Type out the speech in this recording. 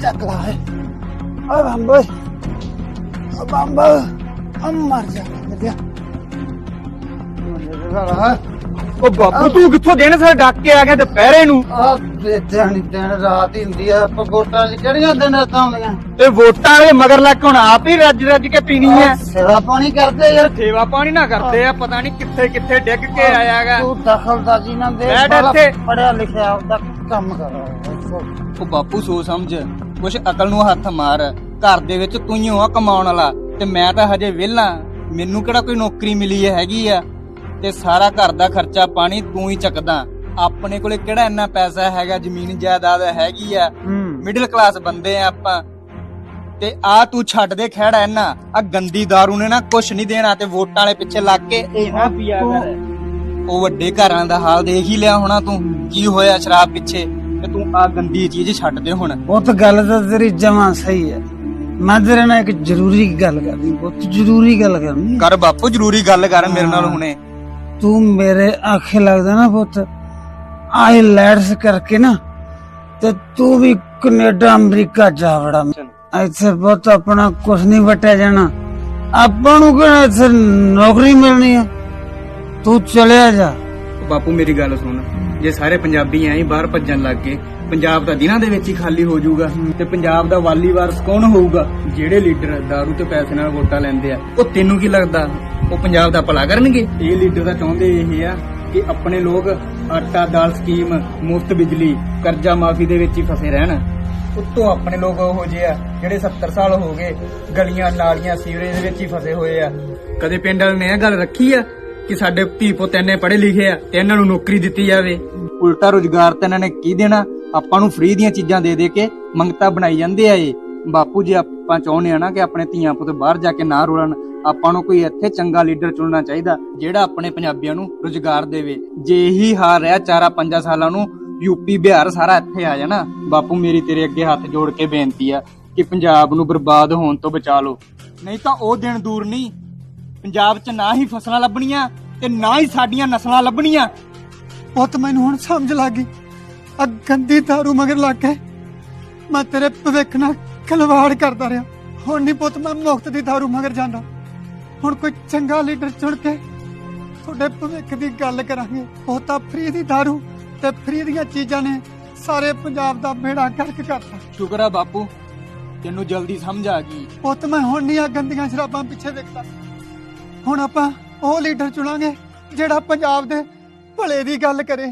ਚੱਕ ਲਾ ਹੈ ਓ ਬੰਬੋ ਓ ਬੰਬੋ। ਆ ਮਰ ਜਾ। ਲੱਗਿਆ ਮੇਰੇ ਵਾਲਾ ਉਹ ਬਾਪੂ ਤੂੰ ਕਿੱਥੋਂ ਦਿਨ ਸਰ ਡੱਕ ਕੇ ਆ ਗਿਆ ਦੁਪਹਿਰੇ ਨੂੰ? ਆ ਦਿਹਾੜੀ ਦਿਨ ਰਾਤ ਹੀ ਹੁੰਦੀ ਆ। ਪਗੋਟਾਂ ਚ ਕਿਹੜੀਆਂ ਦਿਨ ਰਾਤਾਂ ਹੁੰਦੀਆਂ ਤੇ ਵੋਟਾਂ ਵਾਲੇ ਮਗਰ ਲੱਗ ਹੁਣ ਆਪ ਹੀ ਰੱਜ ਰੱਜ ਕੇ ਪੀਣੀ ਹੈ ਸੇਵਾ ਪਾਣੀ ਕਰਦੇ ਯਾਰ। ਸੇਵਾ ਪਾਣੀ ਨਾ ਕਰਦੇ ਆ ਪਤਾ ਨਹੀਂ ਕਿੱਥੇ ਕਿੱਥੇ ਡਿੱਗ ਕੇ ਆਇਆਗਾ ਤੂੰ ਦਖਲਦਾਜੀ ਨਾ ਦੇ ਬੈਠ ਸਾਲਾ ਇੱਥੇ। ਪੜਿਆ ਲਿਖਿਆ ਆਪਦਾ। ਕੰਮ ਕਰ ਉਹ ਬਾਪੂ ਸੋ ਸਮਝ। ਕੁਛ ਅਕਲ ਨੂੰ ਹੱਥ ਮਾਰ। ਘਰ ਦੇ ਵਿੱਚ ਤੂੰ ਹੀ ਹੋ ਆ ਕਮਾਉਣ ਵਾਲਾ। ਤੇ ਮੈਂ ਤਾਂ ਹਜੇ ਵਿਹਲਾ। ਮੈਨੂੰ ਕਿਹੜਾ ਕੋਈ ਨੌਕਰੀ ਮਿਲੀ ਹੈਗੀ ਆ? ਤੇ ਸਾਰਾ ਘਰ ਦਾ ਖਰਚਾ ਪਾਣੀ ਤੂੰ ਹੀ ਚੱਕਦਾ। ਆਪਣੇ ਕੋਲੇ ਕਿਹੜਾ ਇੰਨਾ ਪੈਸਾ ਹੈਗਾ ਜ਼ਮੀਨ ਜਾਇਦਾਦ ਹੈਗੀ ਆ? ਮਿਡਲ ਕਲਾਸ ਬੰਦੇ ਆ ਆਪਾਂ। ਤੇ ਆ ਤੂੰ ਛੱਡ ਦੇ ਖਹਿੜਾ ਇਹਨਾਂ ਆ ਗੰਦੀ दारू ਨੇ ਨਾ ਕੁਛ ਨਹੀਂ ਦੇਣਾ ਤੇ ਵੋਟਾਂ ਵਾਲੇ ਪਿੱਛੇ ਲੱਗ ਕੇ ਇਹ ਨਾ ਪੀਆ ਕਰ। ਉਹ ਵੱਡੇ ਘਰਾਂ ਦਾ ਹਾਲ ਦੇਖ ਹੀ ਲਿਆ ਹੋਣਾ ਤੂੰ। ਕੀ ਹੋਇਆ ਸ਼ਰਾਬ ਪਿੱਛੇ? ਤੇ ਤੂੰ ਆ ਗੰਦੀ ਚੀਜ਼ ਛੱਡ ਦੇ ਹੁਣ। ਉਹ ਤਾਂ ਗੱਲ ਤਾਂ ਤੇਰੀ ਜਮਾਂ ਸਹੀ ਹੈ। ਮੈਂ ਤੇਰੇ ਨਾਲ ਇੱਕ ਜ਼ਰੂਰੀ ਗੱਲ ਕਰਨੀ ਬਹੁਤ ਜ਼ਰੂਰੀ ਗੱਲ ਕਰਨੀ। ਕਰ ਬਾਪੂ ਜ਼ਰੂਰੀ ਗੱਲ ਕਰ ਮੇਰੇ ਨਾਲ ਹੁਣੇ। ਤੂੰ ਮੇਰੇ ਆਖੇ ਲੱਗਦਾ ਨਾ ਪੁੱਤ ਆਈ ਲੈਟਸ ਕਰਕੇ ਨਾ ਤੇ ਤੂੰ ਵੀ ਕੈਨੇਡਾ ਅਮਰੀਕਾ ਜਾ ਵੜਾ। ਇੱਥੇ ਪੁੱਤ ਆਪਣਾ ਕੁਝ ਨਹੀਂ ਵਟਿਆ ਜਾਣਾ। ਆਪਾਂ ਨੂੰ ਕਿਹੜਾ ਇੱਥੇ ਨੌਕਰੀ ਮਿਲਣੀ ਹੈ? ਤੂੰ ਚਲਿਆ ਜਾ। ਬਾਪੂ ਮੇਰੀ ਗੱਲ ਸੁਣ। ਜੇ ਸਾਰੇ ਪੰਜਾਬੀ ਐਂ ਹੀ ਬਾਹਰ ਭੱਜਣ ਲੱਗ ਗਏ, ਪੰਜਾਬ ਤਾਂ ਦਿਨਾਂ ਦੇ ਵਿੱਚ ਹੀ ਖਾਲੀ ਹੋ ਜਾਊਗਾ ਤੇ ਪੰਜਾਬ ਦਾ ਵਾਲੀ ਵਾਰਸ ਕੌਣ ਹੋਊਗਾ? ਜਿਹੜੇ ਲੀਡਰ दारू ਤੇ ਪੈਸੇ ਨਾਲ ਵੋਟਾਂ ਲੈਂਦੇ ਆ, ਉਹ ਤੈਨੂੰ ਕੀ ਲੱਗਦਾ? ਉਹ ਪੰਜਾਬ ਦਾ ਭਲਾ ਕਰਨਗੇ? ਇਹ ਲੀਡਰ ਤਾਂ ਚਾਹੁੰਦੇ ਇਹ ਆ ਕਿ ਆਪਣੇ ਲੋਕ ਆਟਾ ਦਾਲ ਸਕੀਮ, ਮੁਫਤ ਬਿਜਲੀ, ਕਰਜ਼ਾ ਮਾਫੀ ਦੇ ਵਿੱਚ ਹੀ ਫਸੇ ਰਹਿਣ। ਉੱਤੋਂ ਆਪਣੇ ਲੋਕ ਉਹ ਜਿਹੇ ਆ, ਜਿਹੜੇ 70 ਸਾਲ ਹੋ ਗਏ ਗਲੀਆਂ, ਨਾਲੀਆਂ, ਸੀਵਰੇਜ ਦੇ ਵਿੱਚ ਹੀ ਫਸੇ ਹੋਏ ਆ। ਕਦੇ ਪਿੰਡ ਵਾਲੇ ਨੇ ਇਹ ਗੱਲ ਰੱਖੀ ਆ ਕਿ ਸਾਡੇ ਧੀ ਪੁੱਤ ਇੰਨੇ ਪੜ੍ਹੇ ਲਿਖੇ ਆ ਤੇ ਇਹਨਾਂ ਨੂੰ ਨੌਕਰੀ ਦਿੱਤੀ ਜਾਵੇ। ਉਲਟਾ ਰੋਜ਼ਗਾਰ ਤਾਂ ਇਹਨਾਂ ਨੇ ਕੀ ਦੇਣਾ? ਆਪਾਂ ਨੂੰ ਫ੍ਰੀ ਦੀਆਂ ਚੀਜ਼ਾਂ ਦੇ ਦੇ ਕੇ ਮੰਗਤਾ ਬਣਾਈ ਜਾਂਦੇ ਆ ਇਹ। ਬਾਪੂ ਜੀ, ਆਪਾਂ ਚਾਹੁੰਦੇ ਆ ਨਾ ਕਿ ਆਪਣੇ ਧੀਆਂ ਪੁੱਤ ਬਾਹਰ ਜਾ ਕੇ ਨਾ ਰੋਲਣ। ਆਪਾਂ ਨੂੰ ਕੋਈ ਇੱਥੇ ਚੰਗਾ ਲੀਡਰ ਚੁਣਨਾ ਚਾਹੀਦਾ, ਜਿਹੜਾ ਆਪਣੇ ਪੰਜਾਬੀਆਂ ਨੂੰ ਰੋਜ਼ਗਾਰ ਦੇਵੇ। ਜੇ ਹੀ ਹਾਰ ਰਿਹਾ ਚਾਰਾ ਪੰਜਾਂ ਸਾਲਾਂ ਨੂੰ ਯੂਪੀ ਬਿਹਾਰ ਸਾਰਾ ਇੱਥੇ ਆ ਜਾਣਾ। ਬਾਪੂ, ਮੇਰੀ ਤੇਰੇ ਅੱਗੇ ਹੱਥ ਜੋੜ ਕੇ ਬੇਨਤੀ ਆ ਕਿ ਪੰਜਾਬ ਨੂੰ ਬਰਬਾਦ ਹੋਣ ਤੋਂ ਬਚਾ ਲਓ। ਨਹੀਂ ਤਾਂ ਉਹ ਦਿਨ ਦੂਰ ਨਹੀਂ। ਪੰਜਾਬ 'ਚ ਨਾ ਹੀ ਫਸਲਾਂ ਲੱਭਣੀਆਂ ਤੇ ਨਾ ਹੀ ਸਾਡੀਆਂ ਨਸਲਾਂ ਲੱਭਣੀਆਂ। ਪੁੱਤ ਮੈਨੂੰ ਹੁਣ ਸਮਝ ਲੱਗ ਗਈ। ਆ ਗੰਦੀ ਦਾਰੂ ਮਗਰ ਲੱਗ ਕੇ ਮੈਂ ਤੇਰੇ ਭਵਿੱਖ ਨਾਲ ਖਿਲਵਾੜ ਕਰਦਾ ਰਿਹਾ। ਹੁਣ ਨਹੀਂ ਪੁੱਤ ਮੈਂ ਮੁਕਤ ਦੀ ਦਾਰੂ ਮਗਰ ਜਾਂਦਾ। ਹੁਣ ਕੋਈ ਚੰਗਾ ਲੀਡਰ ਚੁਣ ਕੇ ਤੁਹਾਡੇ ਭਵਿੱਖ ਦੀ ਗੱਲ ਕਰਾਂਗੇ। ਉਹ ਤਾਂ ਫ੍ਰੀ ਦੀ ਦਾਰੂ ਤੇ ਫ੍ਰੀ ਦੀਆਂ ਚੀਜ਼ਾਂ ਨੇ ਸਾਰੇ ਪੰਜਾਬ ਦਾ ਬੇੜਾ ਗਰਕ ਕਰਤਾ। ਸ਼ੁਕਰ ਆ ਬਾਪੂ ਤੈਨੂੰ ਜਲਦੀ ਸਮਝ ਆ ਗਈ। ਪੁੱਤ ਮੈਂ ਹੁਣ ਨਹੀਂ ਆ ਗੰਦੀਆਂ ਸ਼ਰਾਬਾਂ ਪਿੱਛੇ ਵੇਖਦਾ। ਹੁਣ ਆਪਾਂ ਉਹ ਲੀਡਰ ਚੁਣਾਂਗੇ ਜਿਹੜਾ ਪੰਜਾਬ ਦੇ ਭਲੇ ਦੀ ਗੱਲ ਕਰੇ।